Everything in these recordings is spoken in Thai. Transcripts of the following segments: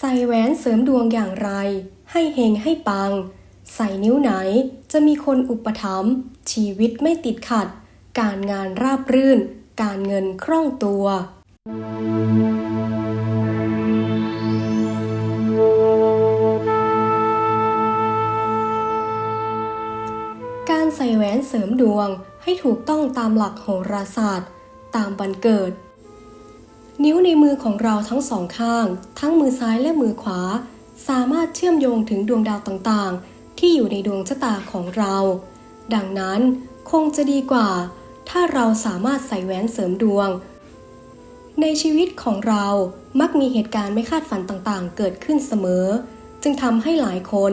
ใส่แหวนเสริมดวงอย่างไร ให้เฮงให้ปัง ใส่นิ้วไหนจะมีคนอุปถัมภ์ชีวิตไม่ติดขัด การงานราบรื่น การเงินคล่องตัว การใส่แหวนเสริมดวงให้ถูกต้องตามหลักโหราศาสตร์ ตามวันเกิด นิ้วในมือของเราทั้งสองข้าง ทั้งมือซ้ายและมือขวา สามารถเชื่อมโยงถึงดวงดาวต่างๆ ที่อยู่ในดวงชะตาของเรา ดังนั้นคงจะดีกว่า ถ้าเราสามารถใส่แหวนเสริมดวง ในชีวิตของเรามักมีเหตุการณ์ไม่คาดฝันต่างๆ เกิดขึ้นเสมอ จึงทำให้หลายคน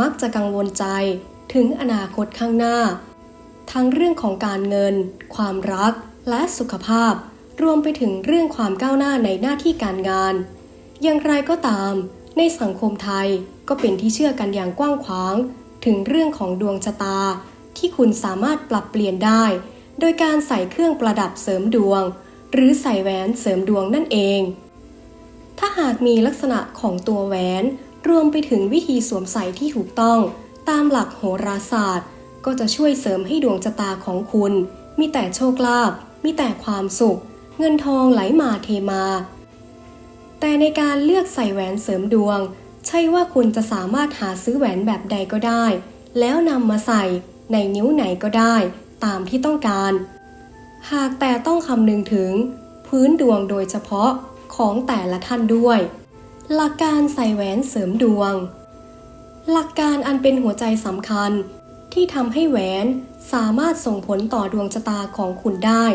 มักจะกังวลใจถึงอนาคตข้างหน้า ทั้งเรื่องของการเงิน ความรักและสุขภาพ รวมไปถึงเรื่องความก้าวหน้าในหน้าที่การงาน อย่างไรก็ตาม ในสังคมไทยก็เป็นที่เชื่อกันอย่างกว้างขวาง ถึงเรื่องของดวงชะตา ที่คุณสามารถปรับเปลี่ยนได้ โดยการใส่เครื่องประดับเสริมดวง หรือใส่แหวนเสริมดวงนั่นเอง ถ้าหากมีลักษณะของตัวแหวน รวมไปถึงวิธีสวมใส่ที่ถูกต้อง ตามหลักโหราศาสตร์ ก็จะช่วยเสริมให้ดวงชะตาของคุณ มีแต่โชคลาภมีแต่ความสุข เงินทองไหลมาเทมา แต่ในการเลือกใส่แหวนเสริมดวง ใช่ว่าคุณจะสามารถหาซื้อแหวนแบบใดก็ได้ แล้วนำมาใส่ในนิ้วไหนก็ได้ ตามที่ต้องการ หากแต่ต้องคำนึงถึง พื้นดวงโดยเฉพาะของแต่ละท่านด้วย หลักการใส่แหวนเสริมดวง หลักการอันเป็นหัวใจสำคัญที่ทำให้แหวนสามารถส่งผลต่อดวงชะตาของคุณได้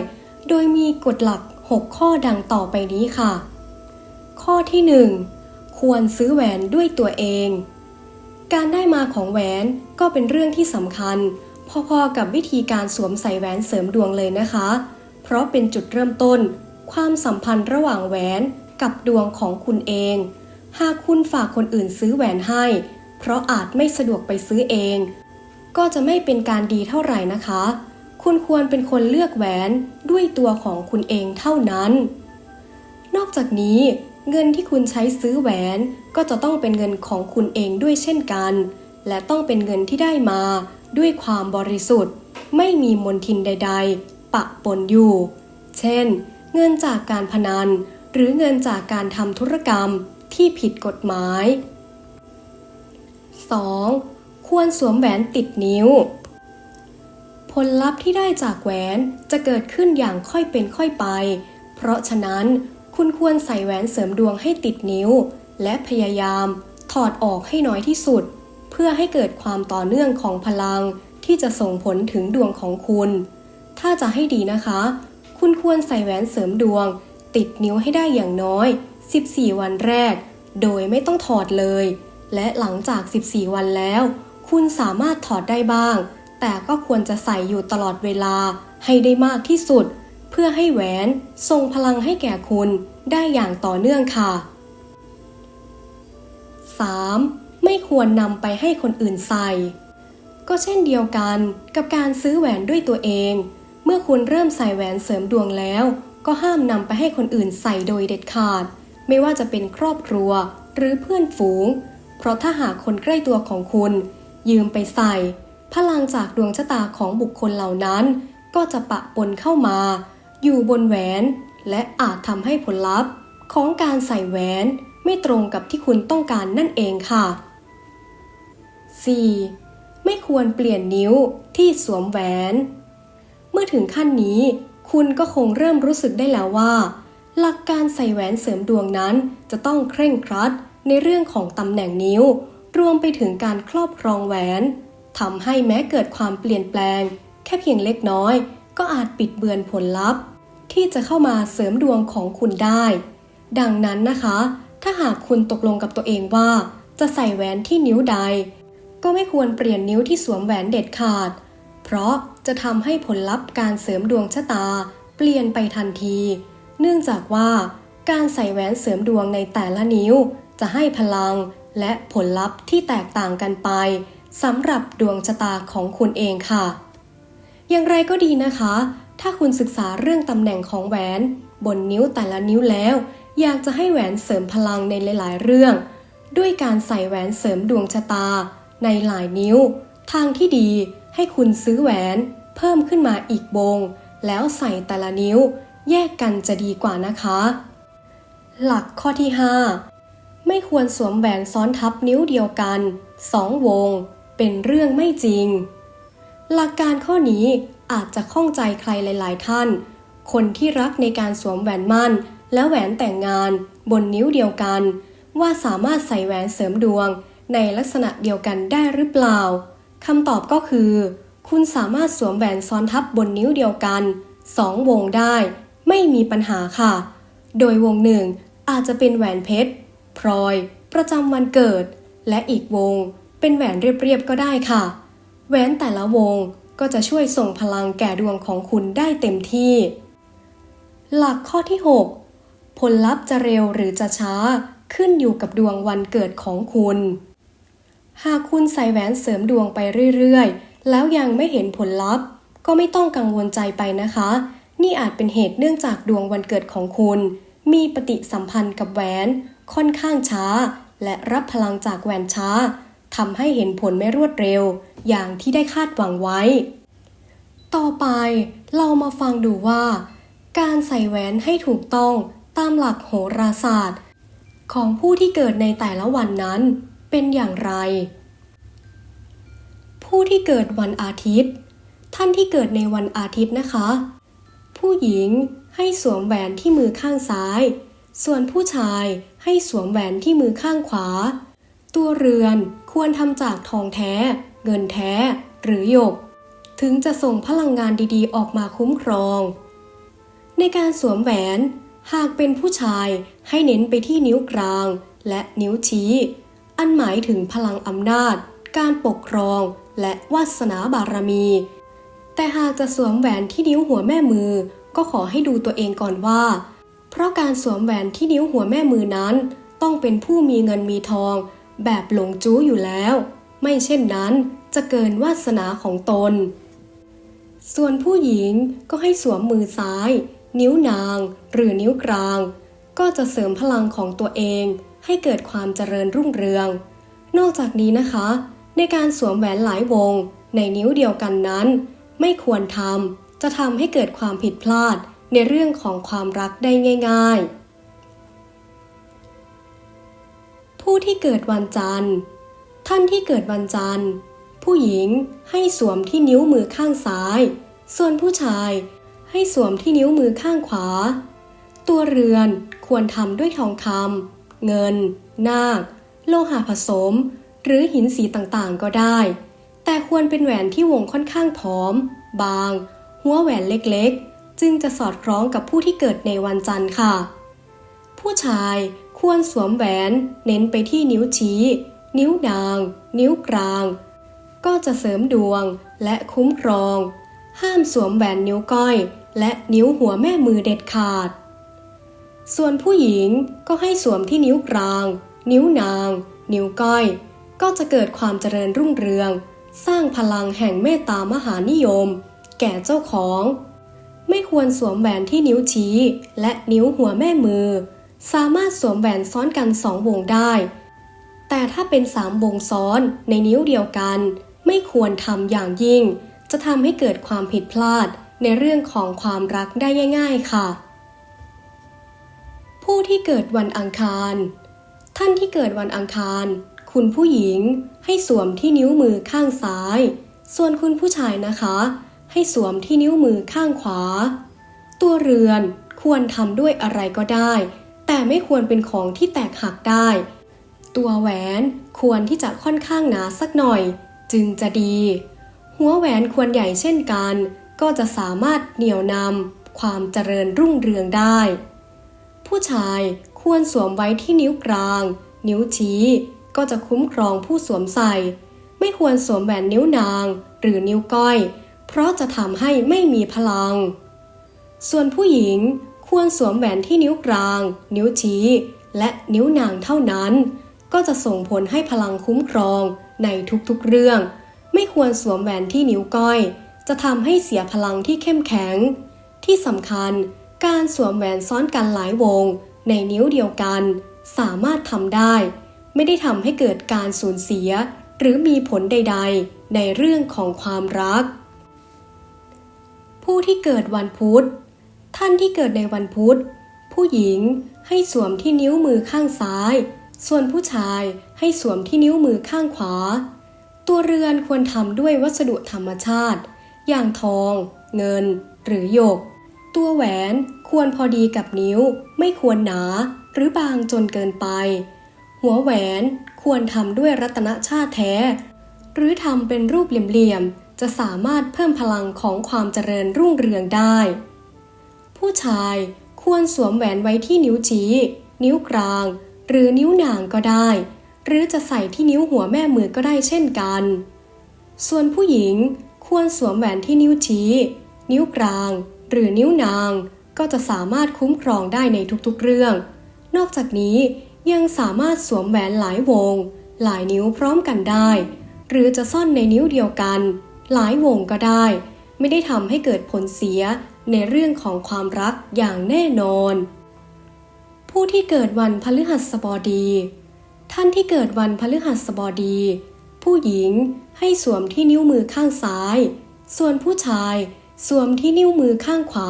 โดยมีกฎหลัก 6 ข้อดังต่อไปนี้ค่ะ ข้อที่ 1 ควรซื้อแหวนด้วยตัวเอง การได้มาของแหวนก็เป็นเรื่องที่สำคัญ พอๆกับวิธีการสวมใส่แหวนเสริมดวงเลยนะคะ เพราะเป็นจุดเริ่มต้น ความสัมพันธ์ระหว่างแหวนกับดวงของคุณเอง หากคุณฝากคนอื่นซื้อแหวนให้ เพราะอาจไม่สะดวกไปซื้อเอง ก็จะไม่เป็นการดีเท่าไหร่นะคะ คุณควรเป็นคนเลือกแหวนด้วยตัวของคุณเองเท่านั้น นอกจากนี้เงินที่คุณใช้ซื้อแหวนก็จะต้องเป็นเงินของคุณเองด้วยเช่นกัน และต้องเป็นเงินที่ได้มาด้วยความบริสุทธิ์ ไม่มีมลทินใด ๆ ปะปนอยู่ เช่น เงินจากการพนัน หรือเงินจากการทำธุรกรรมที่ผิดกฎหมาย 2. ควรสวมแหวนติดนิ้ว ผลลัพธ์ที่ได้จากแหวนจะเกิดขึ้นอย่างค่อยเป็นค่อยไป เพราะฉะนั้นคุณควรใส่แหวนเสริมดวงให้ติดนิ้ว และพยายามถอดออกให้น้อยที่สุด เพื่อให้เกิดความต่อเนื่องของพลังที่จะส่งผลถึงดวงของคุณ ถ้าจะให้ดีนะคะ คุณควรใส่แหวนเสริมดวง ติดนิ้วให้ได้อย่างน้อย 14 วันแรก โดยไม่ต้องถอดเลย และหลังจาก 14 วันแล้ว คุณสามารถถอดได้บ้าง แต่ก็ควรจะใส่อยู่ตลอดเวลาให้ได้มากที่สุด เพื่อให้แหวนส่งพลังให้แก่คุณได้อย่างต่อเนื่องค่ะ 3. ไม่ควรนำไปให้คนอื่นใส่ ก็เช่นเดียวกันกับการซื้อแหวนด้วยตัวเอง เมื่อคุณเริ่มใส่แหวนเสริมดวงแล้ว ก็ห้ามนำไปให้คนอื่นใส่โดยเด็ดขาด ไม่ว่าจะเป็นครอบครัวหรือเพื่อนฝูง เพราะถ้าหากคนใกล้ตัวของคุณ ยืมไปใส่ พลังจากดวงชะตาของบุคคลเหล่านั้น ก็จะปะปนเข้ามา อยู่บนแหวน และอาจทำให้ผลลัพธ์ ของการใส่แหวนไม่ตรงกับที่คุณต้องการนั่นเองค่ะ 4. ไม่ควรเปลี่ยนนิ้วที่สวมแหวน เมื่อถึงขั้นนี้ คุณก็คงเริ่มรู้สึกได้แล้วว่า หลักการใส่แหวนเสริมดวงนั้นจะต้องเคร่งครัดในเรื่องของตำแหน่งนิ้ว รวมไปถึงการครอบครองแหวน ทำให้แม้เกิดความเปลี่ยนแปลง แค่เพียงเล็กน้อย ก็อาจปิดเบือนผลลัพธ์ ที่จะเข้ามาเสริมดวงของคุณได้ ดังนั้นนะคะ ถ้าหากคุณตกลงกับตัวเองว่า จะใส่แหวนที่นิ้วใด ก็ไม่ควรเปลี่ยนนิ้วที่สวมแหวนเด็ดขาด เพราะจะทำให้ผลลัพธ์การเสริมดวงชะตา เปลี่ยนไปทันที เนื่องจากว่าการใส่แหวนเสริมดวงในแต่ละนิ้ว จะให้พลังและผลลัพธ์ที่แตกต่างกันไป สำหรับดวงชะตาของคุณเองค่ะ อย่างไรก็ดีนะคะ ถ้าคุณศึกษาเรื่องตำแหน่งของแหวน บนนิ้วแต่ละนิ้วแล้ว อยากจะให้แหวนเสริมพลังในหลาย ๆ เรื่อง ด้วยการใส่แหวนเสริมดวงชะตา ในหลายนิ้ว ทางที่ดีให้คุณซื้อแหวน เพิ่มขึ้นมาอีกวงแล้วใส่แต่ละนิ้ว แยกกันจะดีกว่านะคะ หลักข้อที่ 5 ไม่ควรสวมแหวนซ้อนทับนิ้วเดียวกันสองวง เป็นเรื่องไม่จริง หลักการข้อนี้อาจจะข้องใจใครหลาย ๆ ท่าน คนที่รักในการสวมแหวนมั่น และแหวนแต่งงานบนนิ้วเดียวกัน ว่าสามารถใส่แหวนเสริมดวง ในลักษณะเดียวกันได้หรือเปล่าคำตอบก็คือ คุณสามารถสวมแหวนซ้อนทับบนนิ้วเดียวกันสองวงได้ ไม่มีปัญหาค่ะ โดยวงหนึ่งอาจจะเป็นแหวนเพชรพลอย ประจำวันเกิด และอีกวง เป็นแหวนเรียบๆก็ได้ค่ะ แหวนแต่ละวงก็จะช่วยส่งพลังแก่ดวงของคุณได้เต็มที่ หลักข้อที่ 6 ผลลัพธ์จะเร็วหรือจะช้าขึ้นอยู่กับดวงวันเกิดของคุณ หากคุณใส่แหวนเสริมดวงไปเรื่อยๆ แล้วยังไม่เห็นผลลัพธ์ ก็ไม่ต้องกังวลใจไปนะคะ นี่อาจเป็นเหตุเนื่องจากดวงวันเกิดของคุณ มีปฏิสัมพันธ์กับแหวน ค่อนข้างช้า และรับพลังจากแหวนช้า ทำให้เห็นผลไม่รวดเร็ว อย่างที่ได้คาดหวังไว้ ต่อไปเรามาฟังดูว่า การใส่แหวนให้ถูกต้องตามหลักโหราศาสตร์ ของผู้ที่เกิดในแต่ละวันนั้นเป็นอย่างไร ผู้ที่เกิดวันอาทิตย์ ท่านที่เกิดในวันอาทิตย์นะคะ ผู้หญิงให้สวมแหวนที่มือข้างซ้าย ส่วนผู้ชายให้สวมแหวนที่มือข้างขวา ตัวเรือนควรทำจากทองแท้ เงินแท้ หรือหยก ถึงจะส่งพลังงานดีๆ ออกมาคุ้มครอง ในการสวมแหวน หากเป็นผู้ชายให้เน้นไปที่นิ้วกลาง และนิ้วชี้ อันหมายถึงพลังอำนาจ การปกครอง และวาสนาบารมี แต่หากจะสวมแหวนที่นิ้วหัวแม่มือ ก็ขอให้ดูตัวเองก่อนว่า เพราะการสวมแหวนที่นิ้วหัวแม่มือนั้น ต้องเป็นผู้มีเงินมีทอง แบบหลงจู้อยู่แล้ว ไม่เช่นนั้นจะเกินวาสนาของตน ส่วนผู้หญิงก็ให้สวมมือซ้าย นิ้วนาง หรือนิ้วกลาง ก็จะเสริมพลังของตัวเองให้เกิดความเจริญรุ่งเรือง นอกจากนี้นะคะ ในการสวมแหวนหลายวง ในนิ้วเดียวกันนั้น ไม่ควรทำจะทำให้เกิดความผิดพลาดในเรื่องของความรักได้ง่าย ๆ ผู้ที่เกิดวันจันทร์ ท่านที่เกิดวันจันทร์ ผู้หญิงให้สวมที่นิ้วมือข้างซ้าย ส่วนผู้ชายให้สวมที่นิ้วมือข้างขวา ตัวเรือนควรทำด้วยทองคำเงิน นาค โลหะผสม หรือหินสีต่างๆก็ได้ แต่ควรเป็นแหวนที่วงค่อนข้างผอม บาง หัวแหวนเล็กๆ จึงจะสอดคล้องกับผู้ที่เกิดในวันจันทร์ค่ะ ผู้ชาย ควรสวมแหวนเน้นไปที่นิ้วชี้ นิ้วนาง นิ้วกลาง ก็จะเสริมดวงและคุ้มครอง ห้ามสวมแหวนนิ้วก้อย และนิ้วหัวแม่มือเด็ดขาด ส่วนผู้หญิงก็ให้สวมที่นิ้วกลาง นิ้วนาง นิ้วก้อย ก็จะเกิดความเจริญรุ่งเรือง สร้างพลังแห่งเมตตามหานิยม แก่เจ้าของ ไม่ควรสวมแหวนที่นิ้วชี้ และนิ้วหัวแม่มือ สามารถสวมแหวนซ้อนกันสองวงได้ แต่ถ้าเป็นสามวงซ้อนในนิ้วเดียวกัน ไม่ควรทำอย่างยิ่ง จะทำให้เกิดความผิดพลาดในเรื่องของความรักได้ง่าย ๆ ค่ะ ผู้ที่เกิดวันอังคาร ท่านที่เกิดวันอังคาร คุณผู้หญิงให้สวมที่นิ้วมือข้างซ้าย ส่วนคุณผู้ชายนะคะ ให้สวมที่นิ้วมือข้างขวา ตัวเรือนควรทำด้วยอะไรก็ได้ แต่ไม่ควรเป็นของที่แตกหักได้ ตัวแหวนควรที่จะค่อนข้างหนาสักหน่อย จึงจะดี หัวแหวนควรใหญ่เช่นกัน ก็จะสามารถเหนี่ยวนำความเจริญรุ่งเรืองได้ ผู้ชายควรสวมไว้ที่นิ้วกลาง นิ้วชี้ก็จะคุ้มครองผู้สวมใส่ ไม่ควรสวมแหวนนิ้วนาง หรือนิ้วก้อย เพราะจะทำให้ไม่มีพลัง ส่วนผู้หญิง ควรสวมแหวนที่นิ้วกลาง นิ้วชี้ และนิ้วนางเท่านั้น ก็จะส่งผลให้พลังคุ้มครองในทุกๆเรื่อง ไม่ควรสวมแหวนที่นิ้วก้อย จะทำให้เสียพลังที่เข้มแข็ง ที่สำคัญ การสวมแหวนซ้อนกันหลายวง ในนิ้วเดียวกัน สามารถทำได้ ไม่ได้ทำให้เกิดการสูญเสีย หรือมีผลใด ๆ ในเรื่องของความรัก ผู้ที่เกิดวันพุธ ท่านที่เกิดในวันพุธ ผู้หญิงให้สวมที่นิ้วมือข้างซ้าย ส่วนผู้ชายให้สวมที่นิ้วมือข้างขวา ตัวเรือนควรทำด้วยวัสดุธรรมชาติ อย่างทอง เงิน หรือหยก ตัวแหวนควรพอดีกับนิ้ว ไม่ควรหนาหรือบางจนเกินไป หัวแหวนควรทำด้วยรัตนชาติแท้ หรือทำเป็นรูปเหลี่ยมๆจะสามารถเพิ่มพลังของความเจริญรุ่งเรืองได้ ผู้ชายควรสวมแหวนไว้ที่นิ้วชี้ นิ้วกลาง หรือนิ้วนางก็ได้ หรือจะใส่ที่นิ้วหัวแม่มือก็ได้เช่นกัน ส่วนผู้หญิงควรสวมแหวนที่นิ้วชี้ นิ้วกลาง หรือนิ้วนาง ก็จะสามารถคุ้มครองได้ในทุกๆเรื่อง นอกจากนี้ยังสามารถสวมแหวนหลายวง หลายนิ้วพร้อมกันได้ หรือจะซ่อนในนิ้วเดียวกัน หลายวงก็ได้ ไม่ได้ทำให้เกิดผลเสีย ในเรื่องของความรักอย่างแน่นอน ผู้ที่เกิดวันพฤหัสบดี ท่านที่เกิดวันพฤหัสบดี ผู้หญิงให้สวมที่นิ้วมือข้างซ้าย ส่วนผู้ชายสวมที่นิ้วมือข้างขวา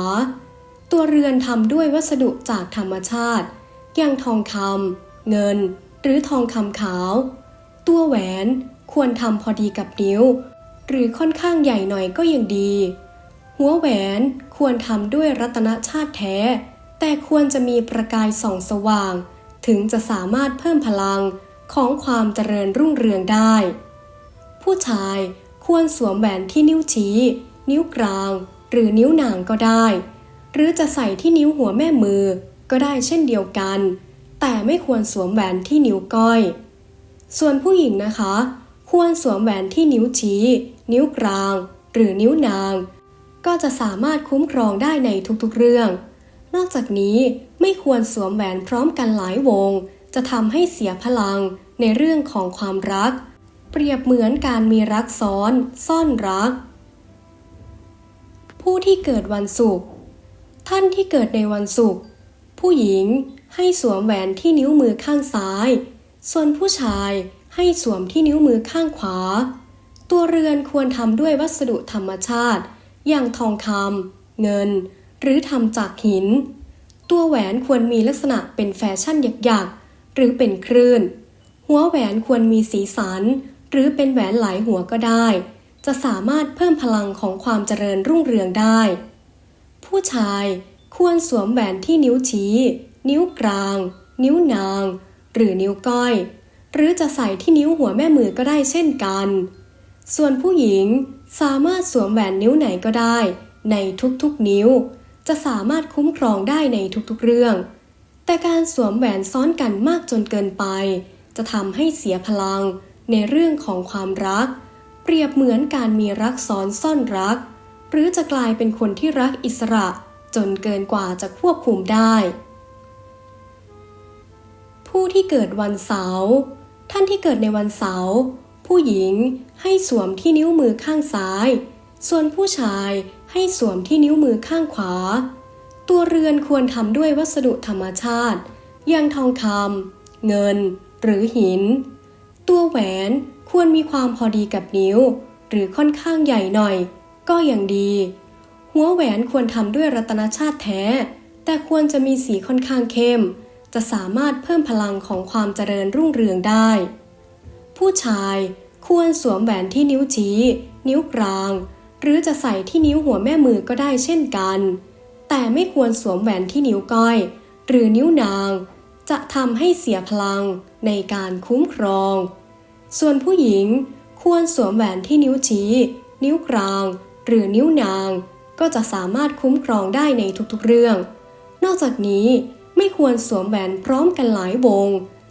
ตัวเรือนทำด้วยวัสดุจากธรรมชาติ อย่างทองคำเงิน หรือทองคำขาว ตัวแหวนควรทำพอดีกับนิ้ว หรือค่อนข้างใหญ่หน่อยก็ยังดี หัวแหวน ควรทำด้วยรัตนชาติแท้ แต่ควรจะมีประกายส่องสว่าง ถึงจะสามารถเพิ่มพลังของความเจริญรุ่งเรืองได้ ผู้ชายควรสวมแหวนที่นิ้วชี้ นิ้วกลาง หรือนิ้วนางก็ได้ หรือจะใส่ที่นิ้วหัวแม่มือก็ได้เช่นเดียวกัน แต่ไม่ควรสวมแหวนที่นิ้วก้อย ส่วนผู้หญิงนะคะ ควรสวมแหวนที่นิ้วชี้ นิ้วกลาง หรือนิ้วนาง ก็จะสามารถคุ้มครองได้ในทุกๆเรื่อง นอกจากนี้ไม่ควรสวมแหวนพร้อมกันหลายวง จะทำให้เสียพลังในเรื่องของความรัก เปรียบเหมือนการมีรักซ้อน ซ่อนรัก ผู้ที่เกิดวันศุกร์ท่านที่เกิดในวันศุกร์ผู้หญิงให้สวมแหวนที่นิ้วมือข้างซ้าย ส่วนผู้ชายให้สวมที่นิ้วมือข้างขวา ตัวเรือนควรทำด้วยวัสดุธรรมชาติ อย่างทองคำเงิน หรือทำจากหิน ตัวแหวนควรมีลักษณะเป็นแฟชั่นหยักๆ หรือเป็นคลื่น หัวแหวนควรมีสีสัน หรือเป็นแหวนหลายหัวก็ได้ จะสามารถเพิ่มพลังของความเจริญรุ่งเรืองได้ ผู้ชายควรสวมแหวนที่นิ้วชี้ นิ้วกลาง นิ้วนาง หรือนิ้วก้อย หรือจะใส่ที่นิ้วหัวแม่มือก็ได้เช่นกัน ส่วนผู้หญิงสามารถสวมแหวนนิ้วไหนก็ได้ ในทุกๆนิ้ว จะสามารถคุ้มครองได้ในทุกๆเรื่อง แต่การสวมแหวนซ้อนกันมากจนเกินไป จะทำให้เสียพลัง ในเรื่องของความรัก เปรียบเหมือนการมีรักซ้อนซ่อนรัก หรือจะกลายเป็นคนที่รักอิสระ จนเกินกว่าจะควบคุมได้ ผู้ที่เกิดวันเสาร์ท่านที่เกิดในวันเสาร์ ผู้หญิงให้สวมที่นิ้วมือข้างซ้าย ส่วนผู้ชายให้สวมที่นิ้วมือข้างขวา ตัวเรือนควรทำด้วยวัสดุธรรมชาติ อย่างทองคำเงิน หรือหิน ตัวแหวนควรมีความพอดีกับนิ้ว หรือค่อนข้างใหญ่หน่อย ก็อยังดี หัวแหวนควรทำด้วยรัตนชาติแท้ แต่ควรจะมีสีค่อนข้างเข้ม จะสามารถเพิ่มพลังของความเจริญรุ่งเรืองได้ ผู้ชายควรสวมแหวนที่นิ้วชี้ นิ้วกลาง หรือจะใส่ที่นิ้วหัวแม่มือก็ได้เช่นกัน แต่ไม่ควรสวมแหวนที่นิ้วก้อย หรือนิ้วนาง จะทำให้เสียพลังในการคุ้มครอง ส่วนผู้หญิงควรสวมแหวนที่นิ้วชี้ นิ้วกลาง หรือนิ้วนาง ก็จะสามารถคุ้มครองได้ในทุกๆเรื่อง นอกจากนี้ไม่ควรสวมแหวนพร้อมกันหลายวง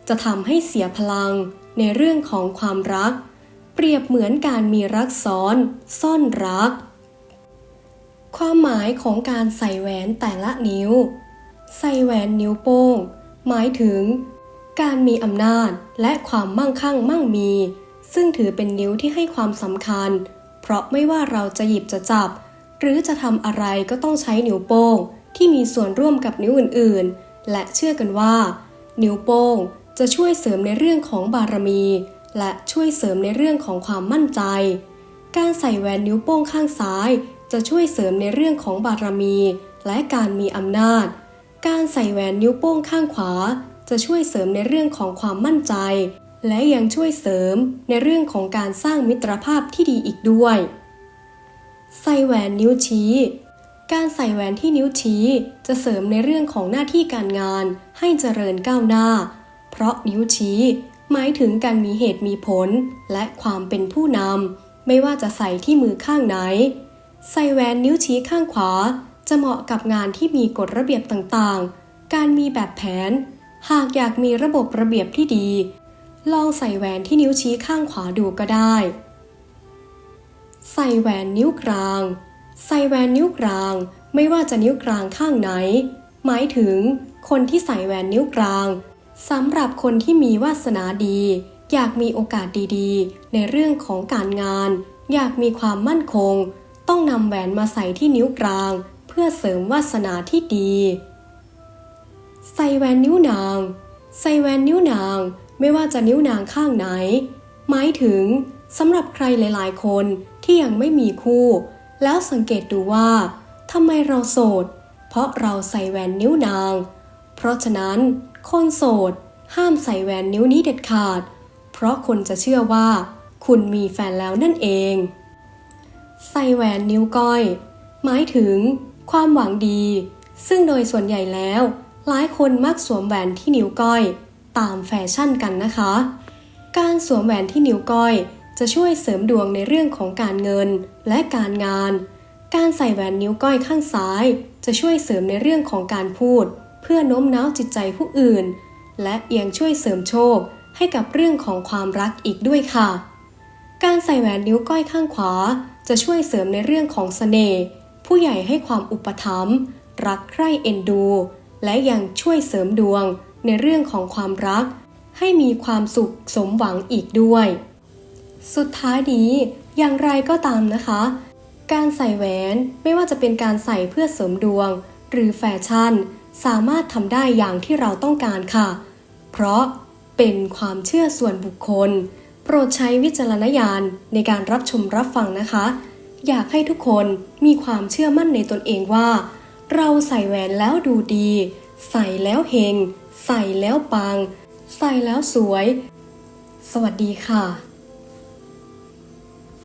จะทำให้เสียพลัง ในเรื่องของความรัก เปรียบเหมือนการมีรักซ้อน ซ่อนรัก ความหมายของการใส่แหวนแต่ละนิ้ว ใส่แหวนนิ้วโป้ง หมายถึง การมีอำนาจและความมั่งคั่งมั่งมี ซึ่งถือเป็นนิ้วที่ให้ความสำคัญ เพราะไม่ว่าเราจะหยิบจะจับ หรือจะทำอะไรก็ต้องใช้นิ้วโป้งที่มีส่วนร่วมกับนิ้วอื่นๆ และเชื่อกันว่า นิ้วโป้ง จะช่วยเสริมในเรื่องของบารมี และช่วยเสริมในเรื่องของความมั่นใจ การใส่แหวนนิ้วโป้งข้างซ้าย จะช่วยเสริมในเรื่องของบารมี และการมีอำนาจ การใส่แหวนนิ้วโป้งข้างขวา จะช่วยเสริมในเรื่องของความมั่นใจ และยังช่วยเสริมในเรื่องของการสร้างมิตรภาพที่ดีอีกด้วย ใส่แหวนนิ้วชี้การใส่แหวนที่นิ้วชี้จะเสริมในเรื่องของหน้าที่การงานให้เจริญก้าวหน้า เพราะนิ้วชี้ หมายถึงการมีเหตุมีผล และความเป็นผู้นำไม่ว่าจะใส่ที่มือข้างไหน ใส่แหวนนิ้วชี้ข้างขวา จะเหมาะกับงานที่มีกฎระเบียบต่างๆ การมีแบบแผน หากอยากมีระบบระเบียบที่ดี ลองใส่แหวนที่นิ้วชี้ข้างขวาดูก็ได้ ใส่แหวนนิ้วกลาง ใส่แหวนนิ้วกลาง ไม่ว่าจะนิ้วกลางข้างไหน หมายถึงคนที่ใส่แหวนนิ้วกลาง สำหรับคนที่มีวาสนาดี อยากมีโอกาสดีๆ ในเรื่องของการงาน อยากมีความมั่นคง ต้องนำแหวนมาใส่ที่นิ้วกลาง เพื่อเสริมวาสนาที่ดี ใส่แหวนนิ้วนาง ใส่แหวนนิ้วนาง ไม่ว่าจะนิ้วนางข้างไหน หมายถึงสำหรับใครหลายๆ คนที่ยังไม่มีคู่ แล้วสังเกตดูว่าทำไมเราโสด เพราะเราใส่แหวนนิ้วนาง เพราะฉะนั้น คนโสด ห้ามใส่แหวนนิ้วนี้เด็ดขาด เพราะคนจะเชื่อว่า คุณมีแฟนแล้วนั่นเอง ใส่แหวนนิ้วก้อย หมายถึง ความหวังดี ซึ่งโดยส่วนใหญ่แล้ว หลายคนมักสวมแหวนที่นิ้วก้อย ตามแฟชั่นกันนะคะ การสวมแหวนที่นิ้วก้อย จะช่วยเสริมดวงในเรื่องของการเงินและการงาน การใส่แหวนนิ้วก้อยข้างซ้าย จะช่วยเสริมในเรื่องของการพูด พื่อโน้มน้าวจิตใจผู้อื่น และยังช่วยเสริมโชคให้กับเรื่องของความรักอีกด้วยค่ะ การใส่แหวนนิ้วก้อยข้างขวา จะช่วยเสริมในเรื่องของเสน่ห์ผู้ใหญ่ให้ความอุปถัมภ์รักใคร่เอ็นดู และยังช่วยเสริมดวงในเรื่องของความรัก ให้มีความสุขสมหวังอีกด้วย สุดท้ายนี้อย่างไรก็ตามนะคะ การใส่แหวนไม่ว่าจะเป็นการใส่เพื่อเสริมดวง หรือแฟชั่น สามารถทำได้อย่างที่เราต้องการค่ะ เพราะเป็นความเชื่อส่วนบุคคล โปรดใช้วิจารณญาณในการรับชมรับฟังนะคะ อยากให้ทุกคนมีความเชื่อมั่นในตนเองว่า เราใส่แหวนแล้วดูดี ใส่แล้วเฮง ใส่แล้วปัง ใส่แล้วสวย สวัสดีค่ะ